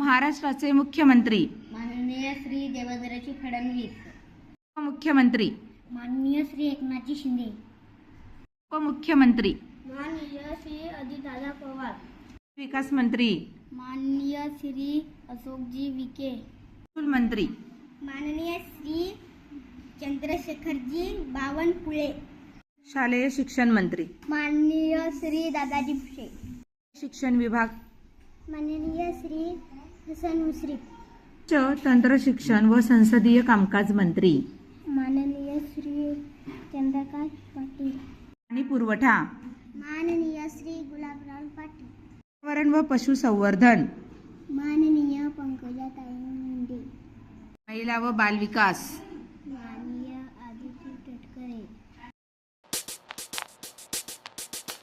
महाराष्ट्राचे मुख्यमंत्री. माननीय श्री देवेंद्रजी फडणवीस. उपमुख्यमंत्री. माननीय श्री एकनाथजी शिंदे. उपमुख्यमंत्री. माननीय श्री अजितदादा पवार. विकास मंत्री माननीय श्री अशोकजी विखे. महसूल मंत्री माननीय श्री चंद्रशेखरजी बावनकुळे. शालेय शिक्षण मंत्री. माननीय श्री दादाजी भुसे. शिक्षण विभाग. माननीय श्री हसन मुश्रीफ. उच्च तंत्र शिक्षण व संसदीय कामकाज मंत्री. माननीय श्री चंद्रकांत पाटील. पाणी पुरवठा. माननीय श्री गुलाबराव पाटील. पर्यावरण व पशुसंवर्धन. माननीय पंकजाताई मुंडे. महिला व बालविकास